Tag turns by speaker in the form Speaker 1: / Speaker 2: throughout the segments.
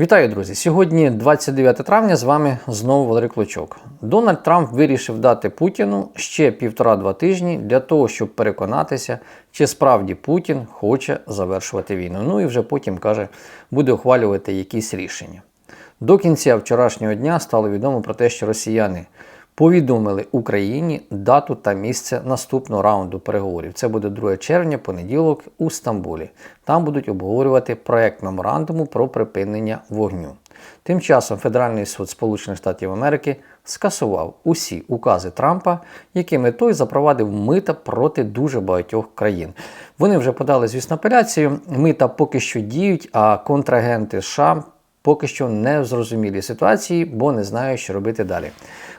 Speaker 1: Вітаю, друзі! Сьогодні 29 травня. З вами знову Валерій Клочок. Дональд Трамп вирішив дати Путіну ще півтора-два тижні для того, щоб переконатися, чи справді Путін хоче завершувати війну. Ну і вже потім каже, буде ухвалювати якісь рішення. До кінця вчорашнього дня стало відомо про те, що росіяни повідомили Україні дату та місце наступного раунду переговорів. Це буде 2 червня, понеділок у Стамбулі. Там будуть обговорювати проект меморандуму про припинення вогню. Тим часом Федеральний суд Сполучених Штатів Америки скасував усі укази Трампа, якими той запровадив мита проти дуже багатьох країн. Вони вже подали, звісно, апеляцію. Мита поки що діють, а контрагенти США поки що не в зрозумілій ситуації, бо не знають, що робити далі.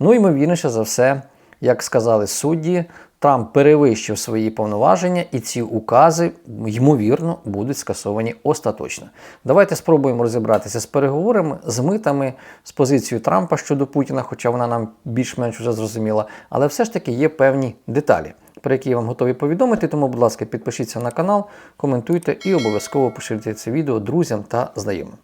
Speaker 1: Ну, ймовірніше за все, як сказали судді, Трамп перевищив свої повноваження, і ці укази, ймовірно, будуть скасовані остаточно. Давайте спробуємо розібратися з переговорами, з митами, з позицією Трампа щодо Путіна, хоча вона нам більш-менш вже зрозуміла, але все ж таки є певні деталі. Про які я вам готовий повідомити, тому, будь ласка, підпишіться на канал, коментуйте і обов'язково поширюйте це відео друзям та знайомим.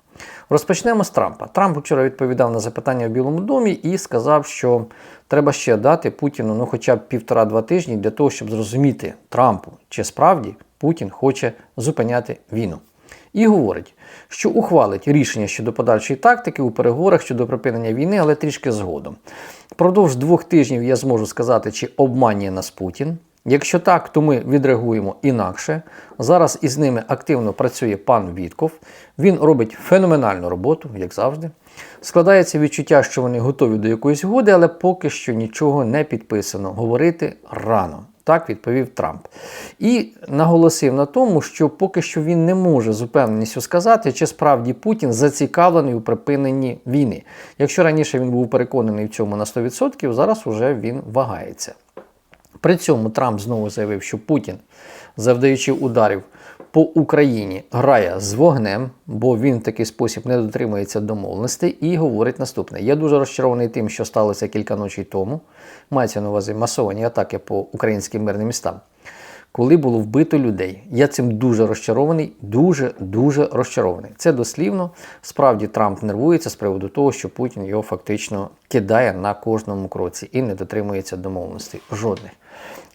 Speaker 1: Розпочнемо з Трампа. Трамп вчора відповідав на запитання в Білому домі і сказав, що треба ще дати Путіну ну, хоча б півтора-два тижні для того, щоб зрозуміти Трампу, чи справді Путін хоче зупиняти війну. І говорить, що ухвалить рішення щодо подальшої тактики у переговорах щодо припинення війни, але трішки згодом. Продовж двох тижнів я зможу сказати, чи обманює нас Путін. Якщо так, то ми відреагуємо інакше. Зараз із ними активно працює пан Вітков. Він робить феноменальну роботу, як завжди. Складається відчуття, що вони готові до якоїсь угоди, але поки що нічого не підписано. Говорити рано. Так відповів Трамп. І наголосив на тому, що поки що він не може з упевненістю сказати, чи справді Путін зацікавлений у припиненні війни. Якщо раніше він був переконаний в цьому на 100%, зараз уже він вагається. При цьому Трамп знову заявив, що Путін, завдаючи ударів по Україні, грає з вогнем, бо він в такий спосіб не дотримується домовленостей, і говорить наступне: я дуже розчарований тим, що сталося кілька ночей тому. Мається на увазі масовані атаки по українським мирним містам. Коли було вбито людей, я цим дуже розчарований, дуже дуже розчарований. Це дослівно. Справді Трамп нервується з приводу того, що Путін його фактично кидає на кожному кроці і не дотримується домовленостей. Жодних.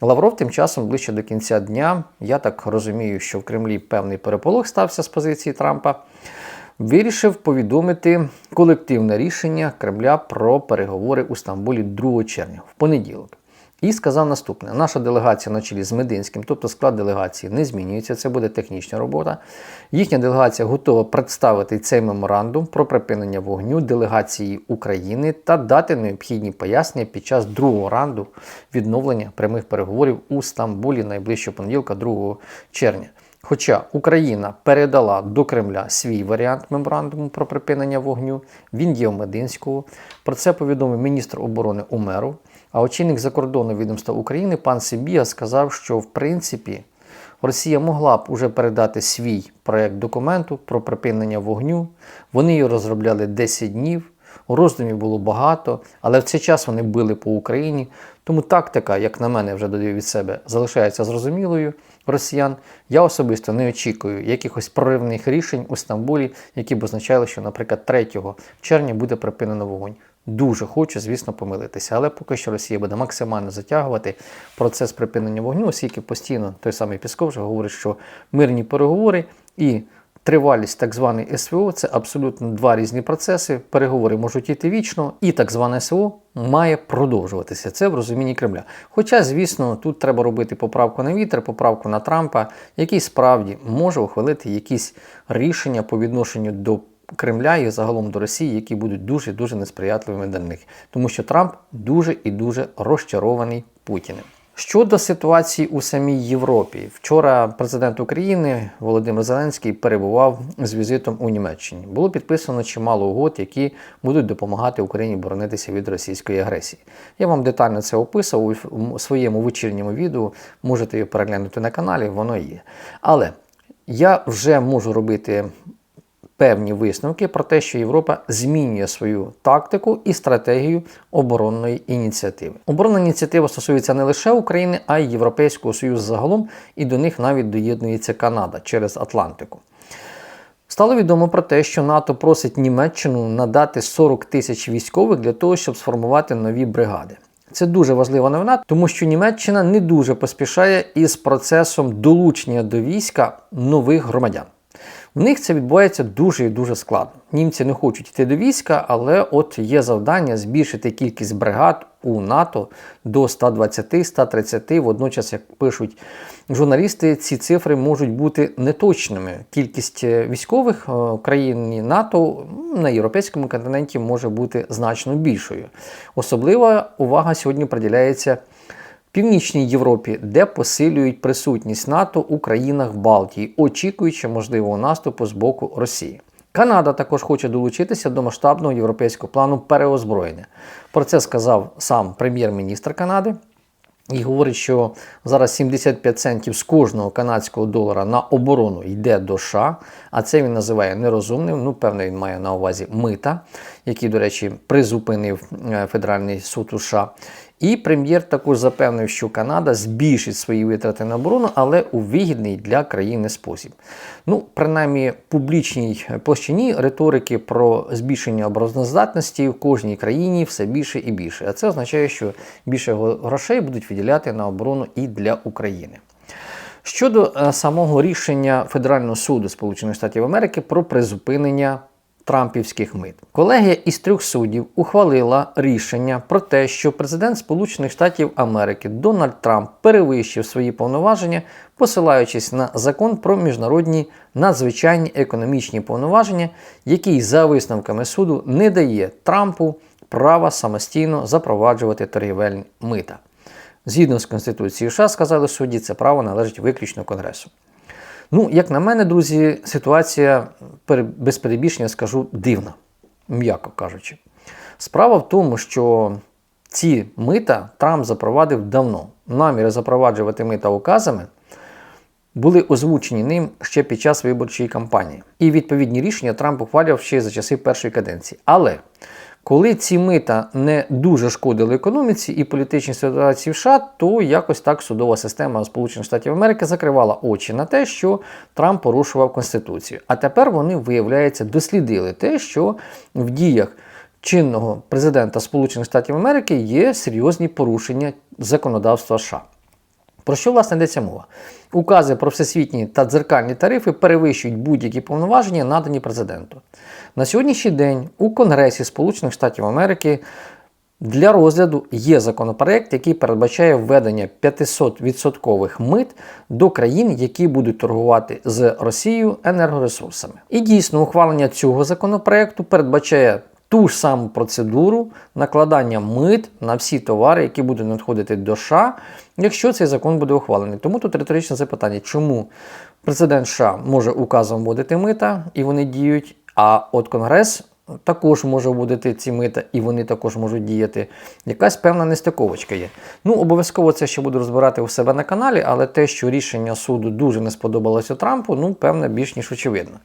Speaker 1: Лавров тим часом ближче до кінця дня, я так розумію, що в Кремлі певний переполох стався з позиції Трампа. Вирішив повідомити колективне рішення Кремля про переговори у Стамбулі 2 червня в понеділок. І сказав наступне: наша делегація на чолі з Мединським, тобто склад делегації, не змінюється. Це буде технічна робота. Їхня делегація готова представити цей меморандум про припинення вогню делегації України та дати необхідні пояснення під час другого раунду відновлення прямих переговорів у Стамбулі найближчого понеділка, 2 червня. Хоча Україна передала до Кремля свій варіант меморандуму про припинення вогню, він є у Мединського. Про це повідомив міністр оборони Умеров. А очільник закордонного відомства України пан Сибіга сказав, що в принципі Росія могла б уже передати свій проект документу про припинення вогню. Вони його розробляли 10 днів. Роздумів було багато, але в цей час вони били по Україні. Тому тактика, як на мене, вже додаю від себе, залишається зрозумілою росіян. Я особисто не очікую якихось проривних рішень у Стамбулі, які б означали, що, наприклад, 3 червня буде припинено вогонь. Дуже хочу, звісно, помилитися, але поки що Росія буде максимально затягувати процес припинення вогню, оскільки постійно той самий Пісков вже говорить, що мирні переговори і тривалість так званої СВО це абсолютно два різні процеси. Переговори можуть йти вічно, і так зване СВО має продовжуватися. Це в розумінні Кремля. Хоча, звісно, тут треба робити поправку на вітер, поправку на Трампа, який справді може ухвалити якісь рішення по відношенню до. Кремля і загалом до Росії, які будуть дуже дуже несприятливими для них, тому що Трамп дуже і дуже розчарований Путіним. Щодо ситуації у самій Європі, вчора президент України Володимир Зеленський перебував з візитом у Німеччині. Було підписано чимало угод, які будуть допомагати Україні боронитися від російської агресії. Я вам детально це описував у своєму вечірньому відео. Можете його переглянути на каналі, воно є. Але я вже можу робити певні висновки про те, що Європа змінює свою тактику і стратегію оборонної ініціативи. Оборонна ініціатива стосується не лише України, а й Європейського Союзу загалом, і до них навіть доєднується Канада через Атлантику. Стало відомо про те, що НАТО просить Німеччину надати 40 тисяч військових для того, щоб сформувати нові бригади. Це дуже важлива новина, тому що Німеччина не дуже поспішає із процесом долучення до війська нових громадян. В них це відбувається дуже і дуже складно. Німці не хочуть йти до війська, але от є завдання збільшити кількість бригад у НАТО до 120-130. Водночас, як пишуть журналісти, ці цифри можуть бути неточними. Кількість е, військових е, країн НАТО на європейському континенті може бути значно більшою. Особлива увага сьогодні приділяється Північній Європі, де посилюють присутність НАТО у країнах Балтії, очікуючи можливого наступу з боку Росії. Канада також хоче долучитися до масштабного європейського плану переозброєння. Про це сказав сам прем'єр-міністр Канади. І говорить, що зараз 75 центів з кожного канадського долара на оборону йде до США, а це він називає нерозумним. Ну, певно, він має на увазі мита, який, до речі, призупинив е, Федеральний суд у США. І прем'єр також запевнив, що Канада збільшить свої витрати на оборону, але у вигідний для країни спосіб. Ну, принаймні, публічній площині риторики про збільшення обороноздатності в кожній країні все більше і більше. А це означає, що більше грошей будуть виділяти на оборону і для України. Щодо е, самого рішення Федерального суду Сполучених Штатів Америки про призупинення Трампівських мит. Колегія із трьох суддів ухвалила рішення про те, що президент Сполучених Штатів Америки Дональд Трамп перевищив свої повноваження, посилаючись на закон про міжнародні надзвичайні економічні повноваження, який за висновками суду не дає Трампу права самостійно запроваджувати торгівельні мита. Згідно з Конституцією США, сказали судді, це право належить виключно Конгресу. Ну, як на мене, друзі, ситуація без перебільшення скажу дивна, м'яко кажучи. Справа в тому, що ці мита Трамп запровадив давно. Наміри запроваджувати мита указами були озвучені ним ще під час виборчої кампанії. І відповідні рішення Трамп ухвалював ще за часи першої каденції. Але коли ці мита не дуже шкодили економіці і політичній ситуації в США, то якось так судова система Сполучених Штатів Америки закривала очі на те, що Трамп порушував Конституцію. А тепер вони, виявляється, дослідили те, що в діях чинного президента Сполучених Штатів Америки є серйозні порушення законодавства США. Про що власне йдеться мова? Укази про всесвітні та дзеркальні тарифи перевищують будь-які повноваження, надані президенту. На сьогоднішній день у Конгресі Сполучених Штатів Америки для розгляду є законопроект, який передбачає введення 500% мит до країн, які будуть торгувати з Росією енергоресурсами. І дійсно, ухвалення цього законопроекту передбачає ту ж саму процедуру накладання мит на всі товари, які будуть надходити до США, якщо цей закон буде ухвалений. Тому тут риторичне запитання, чому президент США може указом вводити мита і вони діють, а от Конгрес також може вводити ці мита, і вони також можуть діяти. Якась певна нестиковочка є. Ну, обов'язково це ще буду розбирати у себе на каналі, але те, що рішення суду дуже не сподобалося Трампу, ну, певне, більш ніж очевидно.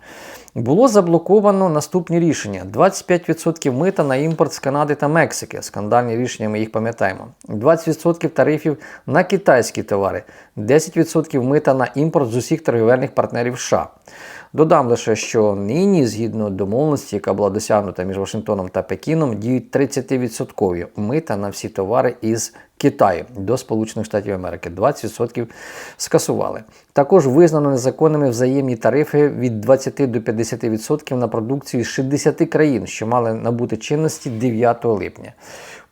Speaker 1: Було заблоковано наступні рішення: 25% мита на імпорт з Канади та Мексики. Скандальні рішення ми їх пам'ятаємо. 20% тарифів на китайські товари, 10% мита на імпорт з усіх торгівельних партнерів США. Додам лише, що нині, згідно домовленості, яка була досягнута між Вашингтоном та Пекіном, діють 30% мита на всі товари із Китаю до Сполучених Штатів Америки. 20% скасували. Також визнано незаконними взаємні тарифи від 20 до 50% на продукцію з 60 країн, що мали набути чинності 9 липня.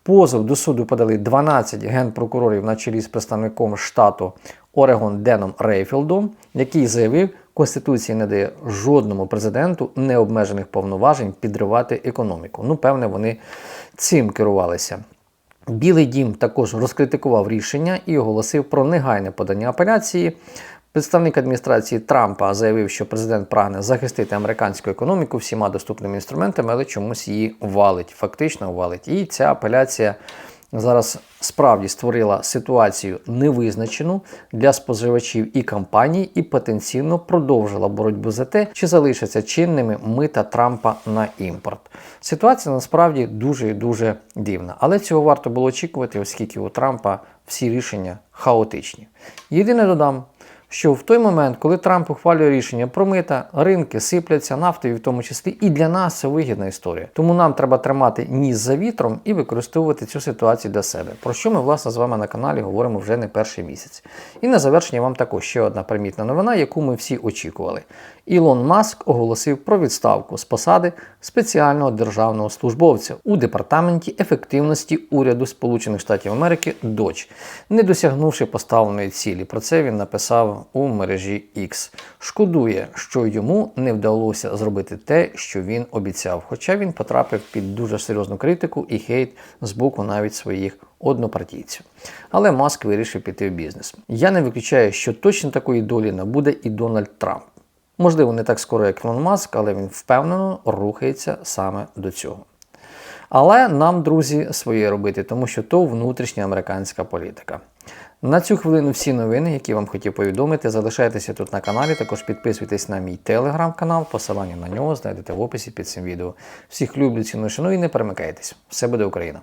Speaker 1: Позов до суду подали 12 генпрокурорів на чолі з представником штату Орегон Деном Рейфілдом, який заявив, Конституція не дає жодному президенту необмежених повноважень підривати економіку. Ну, певне, вони цим керувалися. Білий дім також розкритикував рішення і оголосив про негайне подання апеляції. Представник адміністрації Трампа заявив, що президент прагне захистити американську економіку всіма доступними інструментами, але чомусь її валить, фактично валить. І ця апеляція зараз справді створила ситуацію невизначену для споживачів і компаній, і потенційно продовжила боротьбу за те, чи залишаться чинними мита Трампа на імпорт. Ситуація насправді дуже і дуже дивна, але цього варто було очікувати, оскільки у Трампа всі рішення хаотичні. Єдине додам. Що в той момент, коли Трамп ухвалює рішення про мита, ринки сипляться, нафтою в тому числі, і для нас це вигідна історія. Тому нам треба тримати ніс за вітром і використовувати цю ситуацію для себе. Про що ми, власне, з вами на каналі говоримо вже не перший місяць. І на завершення вам також ще одна примітна новина, яку ми всі очікували. Ілон Маск оголосив про відставку з посади спеціального державного службовця у департаменті ефективності уряду Сполучених Штатів Америки ДОЧ, не досягнувши поставленої цілі. Про це він написав у мережі X. Шкодує, що йому не вдалося зробити те, що він обіцяв, хоча він потрапив під дуже серйозну критику і хейт з боку навіть своїх однопартійців. Але Маск вирішив піти в бізнес. Я не виключаю, що точно такої долі набуде і Дональд Трамп. Можливо, не так скоро, як Ілон Маск, але він впевнено рухається саме до цього. Але нам, друзі, своє робити, тому що то внутрішня американська політика. На цю хвилину всі новини, які вам хотів повідомити, залишайтеся тут на каналі. Також підписуйтесь на мій телеграм-канал, посилання на нього знайдете в описі під цим відео. Всіх люблю, ціную, шаную і не перемикайтесь. Все буде Україна!